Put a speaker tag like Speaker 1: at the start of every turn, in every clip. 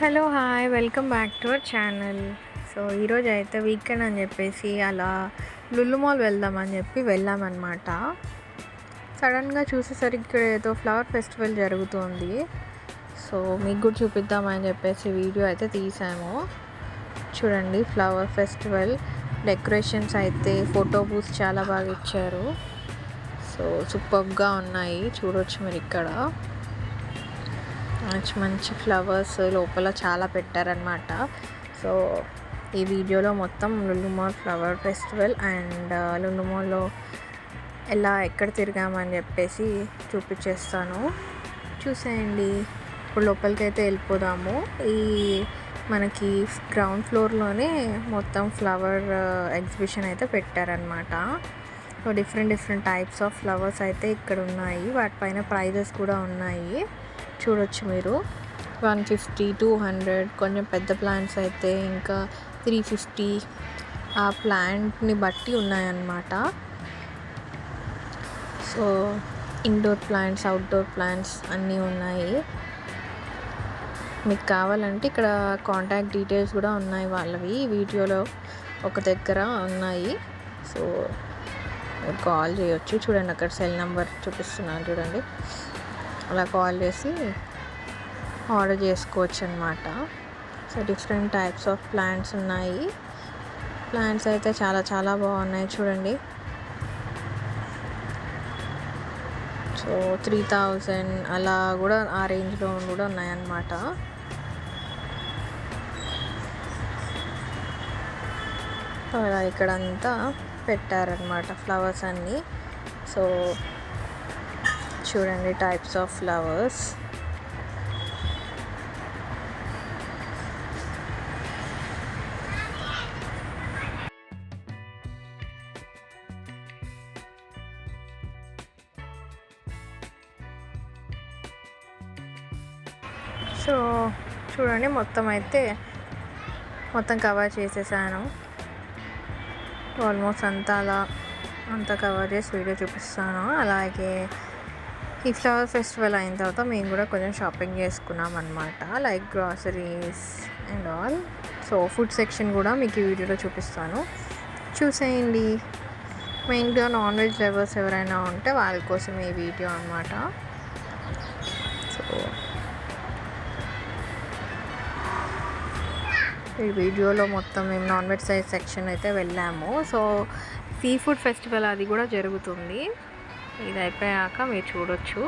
Speaker 1: Hello hi welcome back to our channel. So ఈరోజు అయితే weekend అని చెప్పేసి అలా లుల్లు మాల్ వెళ్దామని చెప్పి వెళ్ళామన్నమాట. సడన్గా చూసేసరికి ఇక్కడ ఏదో ఫ్లవర్ ఫెస్టివల్ జరుగుతుంది. సో మీకు కూడా చూపిద్దామని చెప్పేసి వీడియో అయితే తీసాము. చూడండి ఫ్లవర్ ఫెస్టివల్ డెకరేషన్స్ అయితే ఫోటో బూత్స్ చాలా బాగా ఇచ్చారు. సో సూపర్గా ఉన్నాయి. చూడొచ్చు మీరు ఇక్కడ. మంచి మంచి ఫ్లవర్స్ లోపల చాలా పెట్టారనమాట సో ఈ వీడియోలో మొత్తం లులుమాల్ ఫ్లవర్ ఫెస్టివల్ అండ్ లులుమాల్లో ఎలా ఎక్కడ తిరిగామని చెప్పేసి చూపించేస్తాను. చూసేయండి. ఇప్పుడు లోపలికి అయితే వెళ్ళిపోదాము. ఈ మనకి గ్రౌండ్ ఫ్లోర్లోనే మొత్తం ఫ్లవర్ ఎగ్జిబిషన్ అయితే పెట్టారనమాట so different different types of flowers అయితే ఇక్కడ ఉన్నాయి. వాటిపైన ప్రైజెస్ కూడా ఉన్నాయి. చూడొచ్చు మీరు. వన్ ఫిఫ్టీ టూ హండ్రెడ్ కొంచెం పెద్ద ప్లాంట్స్ అయితే ఇంకా త్రీ ఫిఫ్టీ ఆ ప్లాంట్ని బట్టి ఉన్నాయన్నమాట. So indoor plants outdoor plants అన్నీ ఉన్నాయి. మీకు కావాలంటే ఇక్కడ కాంటాక్ట్ డీటెయిల్స్ కూడా ఉన్నాయి వాళ్ళవి. వీడియోలో ఒక దగ్గర ఉన్నాయి. సో మీరు కాల్ చేయొచ్చు. చూడండి అక్కడ సెల్ నెంబర్ చూపిస్తున్నాను చూడండి. అలా కాల్ చేసి ఆర్డర్ చేసుకోవచ్చు అనమాట so different types of plants ఉన్నాయి. ప్లాంట్స్ అయితే చాలా చాలా బాగున్నాయి చూడండి. సో త్రీ థౌజండ్ అలా కూడా ఆ రేంజ్లో కూడా ఉన్నాయన్నమాట. అలా ఇక్కడంతా పెట్టారనమాట ఫ్లవర్స్ అన్నీ. సో చూడండి టైప్స్ ఆఫ్ ఫ్లవర్స్ సో చూడండి మొత్తం అయితే మొత్తం కవర్ చేసేసాను. ఆల్మోస్ట్ అంతా అలా అంతా కవర్ చేసి వీడియో చూపిస్తాను. అలాగే ఈ ఫ్లవర్ ఫెస్టివల్ అయిన తర్వాత మేము కూడా కొంచెం షాపింగ్ చేసుకున్నాం అనమాట like groceries and all so food section కూడా మీకు ఈ వీడియోలో చూపిస్తాను. చూసేయండి. మెయిన్గా నాన్ వెజ్ లెవర్స్ ఎవరైనా ఉంటే వాళ్ళ కోసం ఈ వీడియో అనమాట సో ఈ వీడియోలో మొత్తం మేము నాన్ వెజ్ సైజ్ సెక్షన్ అయితే వెళ్ళాము. సో సీ ఫుడ్ ఫెస్టివల్ అది కూడా జరుగుతుంది. ఇది అయిపోయాక మీరు చూడొచ్చు.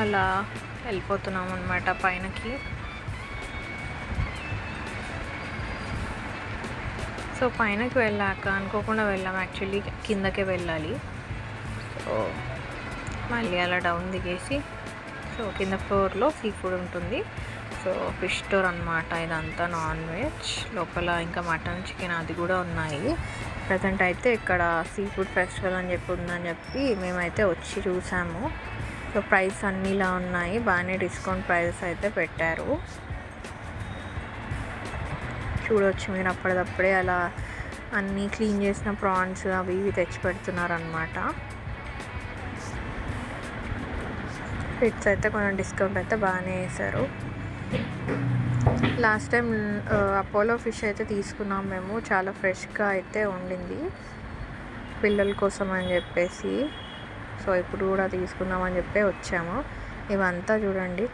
Speaker 1: అలా వెళ్ళిపోతున్నాం అనమాట పైనకి. సో పైనకి వెళ్ళాక అనుకోకుండా వెళ్ళాం. యాక్చువల్లీ కిందకే వెళ్ళాలి. సో మళ్ళీ అలా డౌన్ దిగేసి సో కింద ఫ్లోర్లో సీ ఫుడ్ ఉంటుంది. సో ఫిష్ స్టోర్ అనమాట ఇదంతా నాన్ వెజ్. లోపల ఇంకా మటన్ చికెన్ అది కూడా ఉన్నాయి. ప్రజెంట్ అయితే ఇక్కడ సీ ఫుడ్ ఫెస్టివల్ అని చెప్పి ఉందని చెప్పి మేమైతే వచ్చి చూసాము. సో ప్రైస్ అన్నీ ఇలా ఉన్నాయి. బాగానే డిస్కౌంట్ ప్రైజెస్ అయితే పెట్టారు. చూడవచ్చు మీరు అప్పటిదప్పుడే అలా అన్నీ క్లీన్ చేసిన ప్రాన్స్ అవి ఇవి తెచ్చి పెడుతున్నారనమాట ఫిట్స్ అయితే కొంచెం డిస్కౌంట్ అయితే బాగానే వేశారు లాస్ట్ టైం అపోలో ఫిష్ అయితే తీసుకున్నాం మేము. చాలా ఫ్రెష్గా అయితే ఉండింది. పిల్లల కోసం అని చెప్పేసి. సో ఇప్పుడు కూడా తీసుకుందామని చెప్పి వచ్చాము. ఇవంతా చూడండి.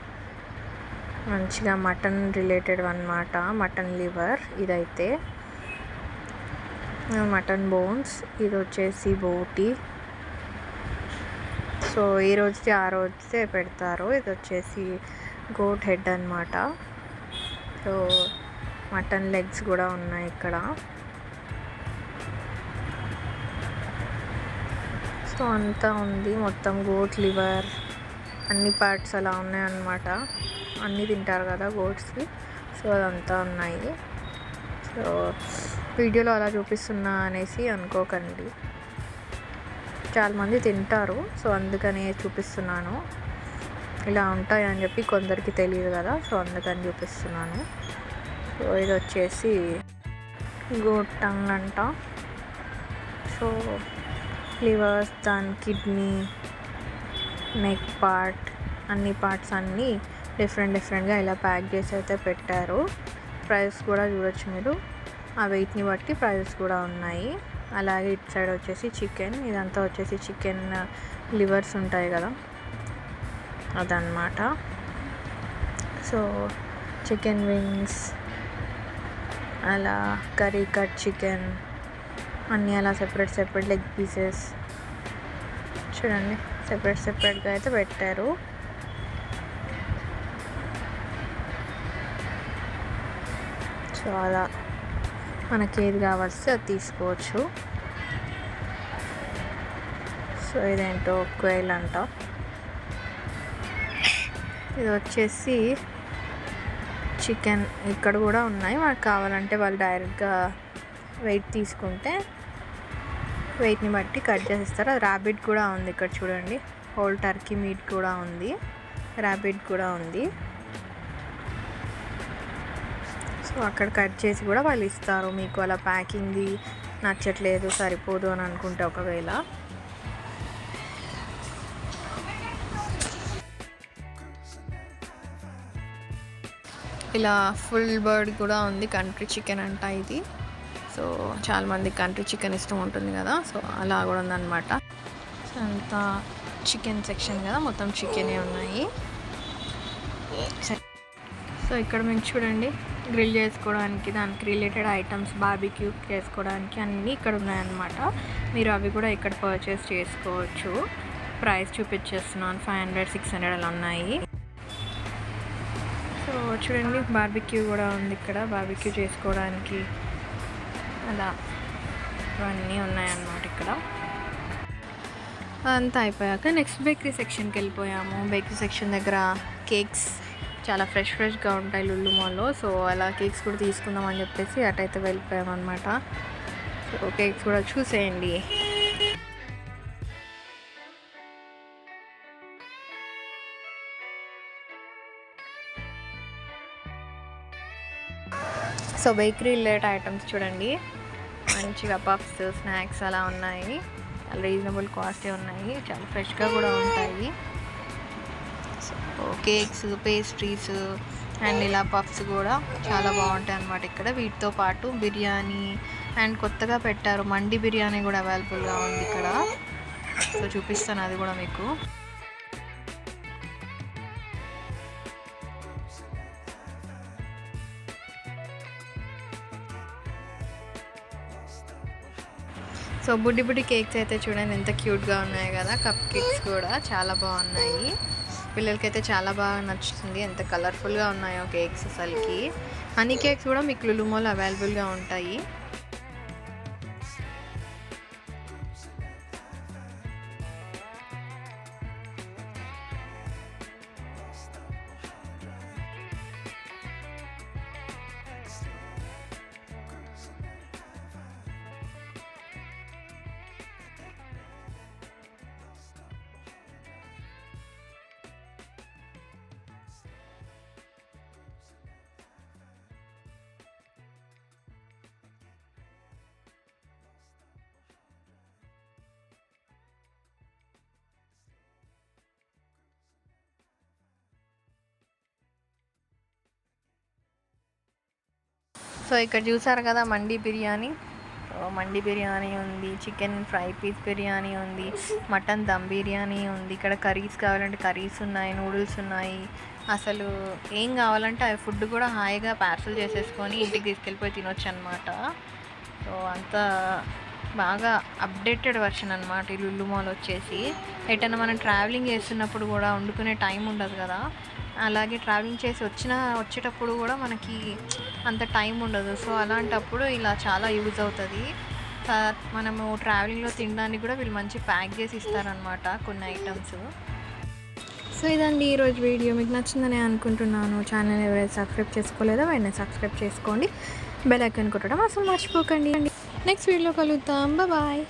Speaker 1: మంచిగా మటన్ రిలేటెడ్ అనమాట మటన్ లివర్ ఇదైతే. మటన్ బోన్స్ ఇది వచ్చేసి బోటి. సో ఈ రోజుకి ఆ రోజుదే పెడతారు. ఇది వచ్చేసి గోట్ హెడ్ అనమాట సో మటన్ లెగ్స్ కూడా ఉన్నాయి ఇక్కడ. సో అంతా ఉంది. మొత్తం గోట్ లివర్ అన్ని పార్ట్స్ అలా ఉన్నాయన్నమాట అన్నీ తింటారు కదా గోడ్స్కి సో అదంతా ఉన్నాయి. సో వీడియోలో అలా చూపిస్తున్నా అనేసి అనుకోకండి. చాలామంది తింటారు. సో అందుకనే చూపిస్తున్నాను. ఇలా ఉంటాయి అని చెప్పి కొందరికి తెలియదు కదా. సో అందుకని చూపిస్తున్నాను. సో ఇది వచ్చేసి గోట్ టంగ్ అంట సో లివర్స్ దాని కిడ్నీ నెక్ పార్ట్ అన్ని పార్ట్స్ అన్నీ డిఫరెంట్ డిఫరెంట్గా ఇలా ప్యాక్ చేసి అయితే పెట్టారు. ప్రైస్ కూడా చూడొచ్చు మీరు. ఆ వెయిట్ని బట్టి ప్రైజెస్ కూడా ఉన్నాయి. అలాగే ఇటు సైడ్ వచ్చేసి చికెన్ ఇదంతా వచ్చేసి చికెన్ లివర్స్ uh, ఉంటాయి కదా. అదనమాట సో చికెన్ వింగ్స్ అలా కర్రీ కట్ చికెన్ అన్నీ అలా సెపరేట్ సెపరేట్ లెగ్ పీసెస్ చూడండి సెపరేట్ సెపరేట్గా అయితే పెట్టారు. సో అలా మనకి ఏది కావాల్సి అది తీసుకోవచ్చు. సో ఇదేంటో క్వైల్ అంట. ఇది వచ్చేసి చికెన్ ఇక్కడ కూడా ఉన్నాయి. మనకు కావాలంటే వాళ్ళు డైరెక్ట్గా వెయిట్ తీసుకుంటే వెయిట్ని బట్టి కట్ చేసేస్తారు. అది ర్యాబిట్ కూడా ఉంది ఇక్కడ చూడండి. హోల్ టర్కీ మీట్ కూడా ఉంది. ర్యాబిట్ కూడా ఉంది. అక్కడ కట్ చేసి కూడా వాళ్ళు ఇస్తారు. మీకు అలా ప్యాకింగ్ది నచ్చట్లేదు సరిపోదు అని అనుకుంటే ఒకవేళ. ఇలా ఫుల్ బర్డ్ కూడా ఉంది. కంట్రీ చికెన్ అంట ఇది. సో చాలామంది కంట్రీ చికెన్ ఇష్టం ఉంటుంది కదా. సో అలా కూడా ఉందన్నమాట. సో అంతా చికెన్ సెక్షన్ కదా. మొత్తం చికెనే ఉన్నాయి. సో ఇక్కడ మీకు చూడండి. గ్రిల్ చేసుకోవడానికి దానికి రిలేటెడ్ ఐటమ్స్ బార్బిక్యూ చేసుకోవడానికి అన్నీ ఇక్కడ ఉన్నాయన్నమాట. మీరు అవి కూడా ఇక్కడ పర్చేస్ చేసుకోవచ్చు. ప్రైస్ చూపించేస్తున్నాను. ఫైవ్ హండ్రెడ్ సిక్స్ హండ్రెడ్ అలా ఉన్నాయి. సో చూడండి బార్బిక్యూ కూడా ఉంది ఇక్కడ. బార్బిక్యూ చేసుకోవడానికి అలా ఇవన్నీ ఉన్నాయన్నమాట ఇక్కడ. అంతా అయిపోయాక నెక్స్ట్ బేకరీ సెక్షన్కి వెళ్ళిపోయాము. బేకరీ సెక్షన్ దగ్గర కేక్స్ చాలా ఫ్రెష్ ఫ్రెష్గా ఉంటాయి లుల్లు మాల్లో. సో అలా కేక్స్ కూడా తీసుకుందాం అని చెప్పేసి అటైతే వెళ్ళిపోయాం అనమాట సో కేక్స్ కూడా చూసేయండి. సో బేకరీ రిలేట్ ఐటమ్స్ చూడండి. మంచిగా పఫ్స్ స్నాక్స్ అలా ఉన్నాయి. చాలా రీజనబుల్ కాస్టే ఉన్నాయి. చాలా ఫ్రెష్గా కూడా ఉంటాయి. కేక్స్ పేస్ట్రీస్ అండ్ ఇలా పఫ్స్ కూడా చాలా బాగుంటాయి అన్నమాట ఇక్కడ. వీటితో పాటు బిర్యానీ అండ్ కొత్తగా పెట్టారు మండి బిర్యానీ కూడా అవైలబుల్గా ఉంది ఇక్కడ. సో చూపిస్తాను అది కూడా మీకు. సో బుడ్డి బుడ్డి కేక్స్ అయితే చూడండి ఎంత క్యూట్గా ఉన్నాయి కదా. కప్ కేక్స్ కూడా చాలా బాగున్నాయి. పిల్లలకైతే చాలా బాగా నచ్చుతుంది. ఎంత కలర్ఫుల్గా ఉన్నాయో కేక్స్ అసలుకి. హనీ కేక్స్ కూడా మీకు లులుమోలు అవైలబుల్గా ఉంటాయి. సో ఇక్కడ చూసారు కదా మండి బిర్యానీ. మండి బిర్యానీ ఉంది చికెన్ ఫ్రై పీస్ బిర్యానీ ఉంది మటన్ దమ్ బిర్యానీ ఉంది. ఇక్కడ కర్రీస్ కావాలంటే కర్రీస్ ఉన్నాయి నూడిల్స్ ఉన్నాయి. అసలు ఏం కావాలంటే అవి ఫుడ్ కూడా హాయిగా పార్సల్ చేసేసుకొని ఇంటికి తీసుకెళ్ళిపోయి తినొచ్చు అనమాట సో అంత బాగా అప్డేటెడ్ వర్షన్ అనమాట ఈ లుల్లు మాల్ వచ్చేసి. ఎటైనా మనం ట్రావెలింగ్ చేస్తున్నప్పుడు కూడా వండుకునే టైం ఉండదు కదా. అలాగే ట్రావెలింగ్ చేసి వచ్చిన వచ్చేటప్పుడు కూడా మనకి అంత టైం ఉండదు. సో అలాంటప్పుడు ఇలా చాలా యూజ్ అవుతుంది. త- మనము ట్రావెలింగ్లో తినడానికి కూడా వీళ్ళు మంచి ప్యాక్ చేసి ఇస్తారనమాట కొన్ని ఐటమ్స్. సో ఇదండి ఈరోజు వీడియో. మీకు నచ్చిందని అనుకుంటున్నాను. ఛానల్ ఎవరైతే సబ్స్క్రైబ్ చేసుకోలేదో వెంటనే సబ్స్క్రైబ్ చేసుకోండి. బెల్ ఐకాన్ కొట్టడం అసలు మర్చిపోకండి. నెక్స్ట్ వీడియోలో కలుద్దాం. బాయ్.